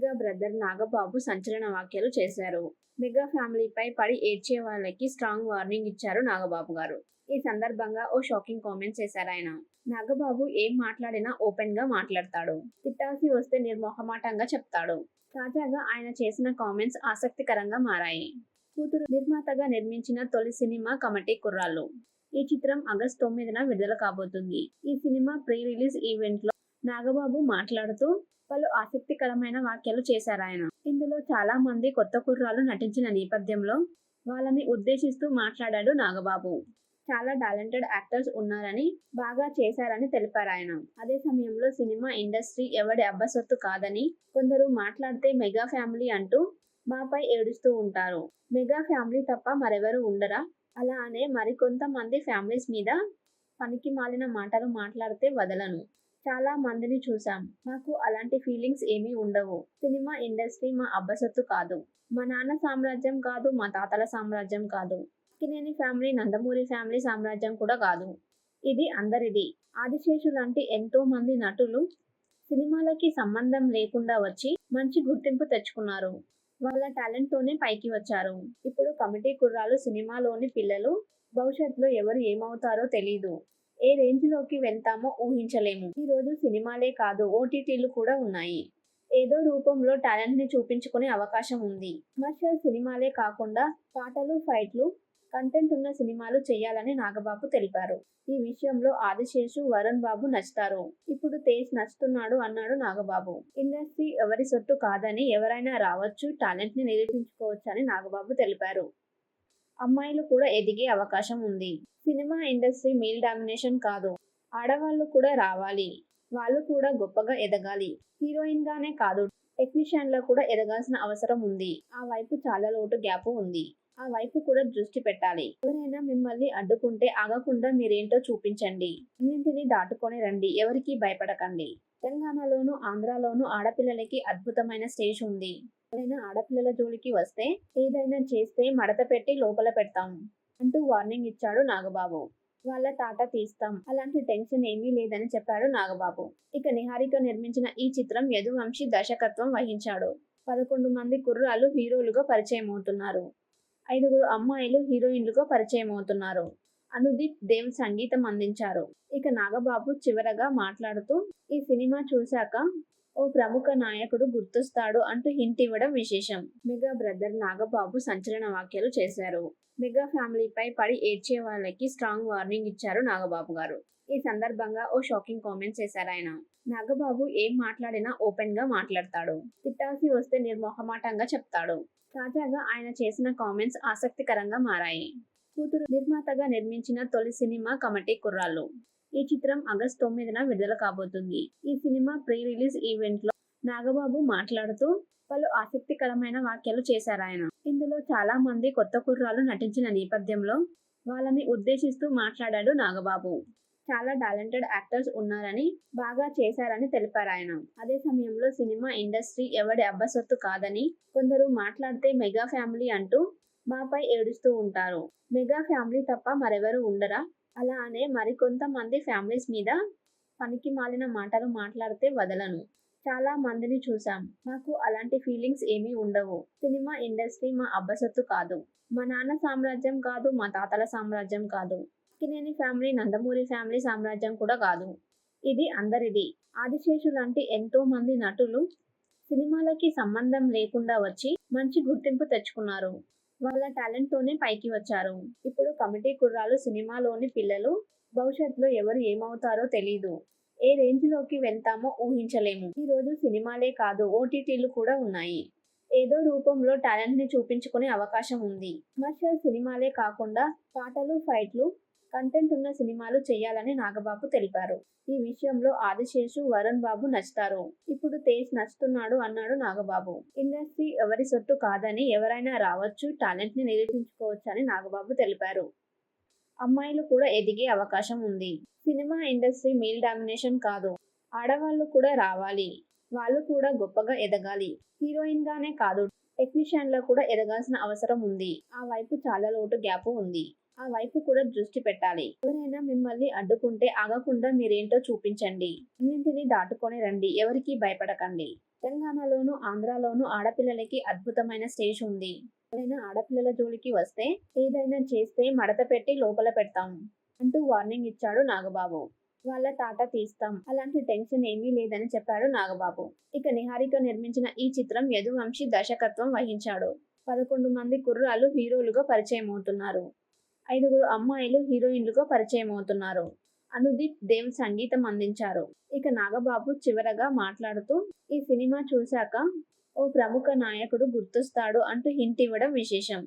Mega brother Nagababu సంచలన వ్యాఖ్యలు చేశారు. మెగా ఫ్యామిలీపై పడి ఏడ్చే వాళ్ళకి స్ట్రాంగ్ వార్నింగ్ ఇచ్చారు నాగబాబు గారు. ఈ సందర్భంగా ఓ షాకింగ్ కామెంట్స్ చేశారు ఆయన. నాగబాబు ఏం మాట్లాడినా ఓపెన్గా మాట్లాడతాడు. తిట్టాల్సి వస్తే నిర్మోహమాటంగా చెప్తాడు. తాజాగా ఆయన చేసిన కామెంట్స్ ఆసక్తికరంగా మారాయి. కూతురు నిర్మాతగా నిర్మించిన తొలి సినిమా కమిటీ కుర్రాళ్ళు. ఈ చిత్రం ఆగస్ట్ తొమ్మిదిన విడుదల కాబోతుంది. ఈ సినిమా ప్రీ రిలీజ్ ఈవెంట్లో నాగబాబు మాట్లాడుతూ పలు ఆసక్తికరమైన వ్యాఖ్యలు చేశారు ఆయన. ఇందులో చాలా మంది కొత్త కుర్రాలు నటించిన నేపథ్యంలో వాళ్ళని ఉద్దేశిస్తూ మాట్లాడాడు నాగబాబు. చాలా టాలెంటెడ్ యాక్టర్స్ ఉన్నారని బాగా చేశారని తెలిపారు ఆయన. అదే సమయంలో సినిమా ఇండస్ట్రీ ఎవడి అబ్బసొత్తు కాదని కొందరు మాట్లాడితే మెగా ఫ్యామిలీ అంటూ మాపై ఏడుస్తూ ఉంటారు. మెగా ఫ్యామిలీ తప్ప మరెవరు ఉండరా? అలా అనే మరికొంతమంది ఫ్యామిలీస్ మీద పనికి మాలిన మాటలు మాట్లాడితే వదలను. చాలా మందిని చూసాం మాకు అలాంటి ఫీలింగ్స్ ఏమీ ఉండవు. సినిమా ఇండస్ట్రీ మా అబ్బసత్తు కాదు. మా నాన్న సామ్రాజ్యం కాదు మా తాతల సామ్రాజ్యం కాదు. అక్కినేని ఫ్యామిలీ నందమూరి ఫ్యామిలీ సామ్రాజ్యం కూడా కాదు. ఇది అందరిది. ఆదిశేషు లాంటి ఎంతో మంది నటులు సినిమాలకి సంబంధం లేకుండా వచ్చి మంచి గుర్తింపు తెచ్చుకున్నారు. వాళ్ళ టాలెంట్తోనే పైకి వచ్చారు. ఇప్పుడు కమిటీ కుర్రాలు సినిమాలోని పిల్లలు భవిష్యత్తులో ఎవరు ఏమవుతారో తెలీదు. ఏ రేంజ్లోకి వెళ్తామో ఊహించలేము. ఈరోజు సినిమాలే కాదు ఓటీటీలు కూడా ఉన్నాయి. ఏదో రూపంలో టాలెంట్ని చూపించుకునే అవకాశం ఉంది. కమర్షియల్ సినిమాలే కాకుండా పాటలు ఫైట్లు కంటెంట్ ఉన్న సినిమాలు చేయాలని నాగబాబు తెలిపారు. ఈ విషయంలో ఆదిశేషు వరుణ్ బాబు నచ్చుతారు. ఇప్పుడు తేజ్ నచ్చుతున్నాడు అన్నాడు నాగబాబు. ఇండస్ట్రీ ఎవరి సొత్తు కాదని ఎవరైనా రావచ్చు టాలెంట్ని నిరూపించుకోవచ్చని నాగబాబు తెలిపారు. అమ్మాయిలు కూడా ఎదిగే అవకాశం ఉంది. సినిమా ఇండస్ట్రీ మేల్ డామినేషన్ కాదు. ఆడవాళ్ళు కూడా రావాలి. వాళ్ళు కూడా గొప్పగా ఎదగాలి. హీరోయిన్ గానే కాదు టెక్నీషియన్లో కూడా ఎదగాల్సిన అవసరం ఉంది. ఆ వైపు చాలా లోటు గ్యాప్ ఉంది. ఆ వైపు కూడా దృష్టి పెట్టాలి. ఎవరైనా మిమ్మల్ని అడ్డుకుంటే ఆగకుండా మీరేంటో చూపించండి. అన్నింటినీ దాటుకొని రండి. ఎవరికీ భయపడకండి. తెలంగాణలోను ఆంధ్రాలోను ఆడపిల్లలకి అద్భుతమైన స్టేజ్ ఉంది. ఏదైనా ఆడపిల్లల జోలికి వస్తే ఏదైనా చేస్తే మడత పెట్టి లోపల పెడతాం అంటూ వార్నింగ్ ఇచ్చాడు నాగబాబు. వాళ్ళ తాట తీస్తాం అలాంటి టెన్షన్ ఏమీ లేదని చెప్పాడు నాగబాబు. ఇక నిహారిక నిర్మించిన ఈ చిత్రం యదువంశీ దర్శకత్వం వహించాడు. పదకొండు మంది కుర్రాలు హీరోలుగా పరిచయం అవుతున్నారు. ఐదుగురు అమ్మాయిలు హీరోయిన్లుగా పరిచయం అవుతున్నారు. అనుదీప్ దేవ్ సంగీతం అందించారు. ఇక నాగబాబు చివరగా మాట్లాడుతూ ఈ సినిమా చూశాక ఓ ప్రముఖ నాయకుడు గుర్తొస్తాడు అంటూ హింట్ ఇవ్వడం విశేషం. మెగా బ్రదర్ నాగబాబు సంచలన వ్యాఖ్యలు చేశారు. మెగా ఫ్యామిలీపై పడి ఏడ్చే వాళ్ళకి స్ట్రాంగ్ వార్నింగ్ ఇచ్చారు నాగబాబు గారు. ఈ సందర్భంగా ఓ షాకింగ్ కామెంట్స్ చేశారు ఆయన. నాగబాబు ఏం మాట్లాడినా ఓపెన్గా మాట్లాడతాడు. తిట్టాల్సి వస్తే నిర్మోహమాటంగా చెప్తాడు. తాజాగా ఆయన చేసిన కామెంట్స్ ఆసక్తికరంగా మారాయి. కూతురు నిర్మాతగా నిర్మించిన తొలి సినిమా కమిటీ కుర్రాళ్ళు. ఈ చిత్రం ఆగస్ట్ తొమ్మిదిన విడుదల కాబోతుంది. ఈ సినిమా ప్రీ రిలీజ్ ఈవెంట్లో నాగబాబు మాట్లాడుతూ పలు ఆసక్తికరమైన వ్యాఖ్యలు చేశారు ఆయన. ఇందులో చాలా మంది కొత్త కుర్రాలు నటించిన నేపథ్యంలో వాళ్ళని ఉద్దేశిస్తూ మాట్లాడాడు నాగబాబు. చాలా టాలెంటెడ్ యాక్టర్స్ ఉన్నారని బాగా చేశారని తెలిపారు ఆయన. అదే సమయంలో సినిమా ఇండస్ట్రీ ఎవడి అబ్బసొత్తు కాదని కొందరు మాట్లాడితే మెగా ఫ్యామిలీ అంటూ మాపై ఏడుస్తూ ఉంటారు. మెగా ఫ్యామిలీ తప్ప మరెవరు ఉండరా? అలానే మరికొంతమంది ఫ్యామిలీస్ మీద పనికి మాలిన మాటలు మాట్లాడితే వదలను. చాలా మందిని చూసాం మాకు అలాంటి ఫీలింగ్స్ ఏమీ ఉండవు. సినిమా ఇండస్ట్రీ మా అబ్బసత్తు కాదు. మా నాన్న సామ్రాజ్యం కాదు మా తాతల సామ్రాజ్యం కాదు. అక్కినేని ఫ్యామిలీ నందమూరి ఫ్యామిలీ సామ్రాజ్యం కూడా కాదు. ఇది అందరిది. ఆదిశేషు లాంటి ఎంతో మంది నటులు సినిమాలకి సంబంధం లేకుండా వచ్చి మంచి గుర్తింపు తెచ్చుకున్నారు. వాళ్ళ టాలెంట్ తోనే పైకి వచ్చారు. ఇప్పుడు కమిటీ కుర్రాలు సినిమాలోని పిల్లలు భవిష్యత్తులో ఎవరు ఏమవుతారో తెలీదు. ఏ రేంజ్లోకి వెళ్తామో ఊహించలేము. ఈ రోజు సినిమాలే కాదు ఓటీటీలు కూడా ఉన్నాయి. ఏదో రూపంలో టాలెంట్ని చూపించుకునే అవకాశం ఉంది. కమర్షియల్ సినిమాలే కాకుండా పాటలు ఫైట్లు కంటెంట్ ఉన్న సినిమాలు చేయాలని నాగబాబు తెలిపారు. ఈ విషయంలో ఆదిశేషు వరుణ్ బాబు నచ్చుతారు. ఇప్పుడు తేజ్ నచ్చుతున్నాడు అన్నాడు నాగబాబు. ఇండస్ట్రీ ఎవరి సొత్తు కాదని ఎవరైనా రావచ్చు టాలెంట్ని నిరూపించుకోవచ్చని నాగబాబు తెలిపారు. అమ్మాయిలు కూడా ఎదిగే అవకాశం ఉంది. సినిమా ఇండస్ట్రీ మేల్ డామినేషన్ కాదు. ఆడవాళ్ళు కూడా రావాలి. వాళ్ళు కూడా గొప్పగా ఎదగాలి. హీరోయిన్ గానే కాదు టెక్నీషియన్లో కూడా ఎదగాల్సిన అవసరం ఉంది. ఆ వైపు చాలా లోటు గ్యాప్ ఉంది. ఆ వైపు కూడా దృష్టి పెట్టాలి. ఎవరైనా మిమ్మల్ని అడ్డుకుంటే ఆగకుండా మీరేంటో చూపించండి. అన్నింటినీ దాటుకొని రండి. ఎవరికీ భయపడకండి. తెలంగాణలోను ఆంధ్రాలోను ఆడపిల్లలకి అద్భుతమైన స్టేజ్ ఉంది. ఎవరైనా ఆడపిల్లల జోలికి వస్తే ఏదైనా చేస్తే మడత పెట్టి లోపల పెడతాం అంటూ వార్నింగ్ ఇచ్చాడు నాగబాబు. వాళ్ళ తాట తీస్తాం. అలాంటి టెన్షన్ ఏమీ లేదని చెప్పాడు నాగబాబు. ఇక నిహారిక నిర్మించిన ఈ చిత్రం యదువంశీ దర్శకత్వం వహించాడు. పదకొండు మంది కుర్రాలు హీరోలుగా పరిచయం అవుతున్నారు ఐదుగురు అమ్మాయిలు హీరోయిన్లుగా పరిచయం అవుతున్నారు అనుదీప్ దేవ్ సంగీతం అందించారు. ఇక నాగబాబు చివరగా మాట్లాడుతూ ఈ సినిమా చూశాక ఓ ప్రముఖ నాయకుడు గుర్తొస్తాడు అంటూ హింట్ ఇవ్వడం విశేషం.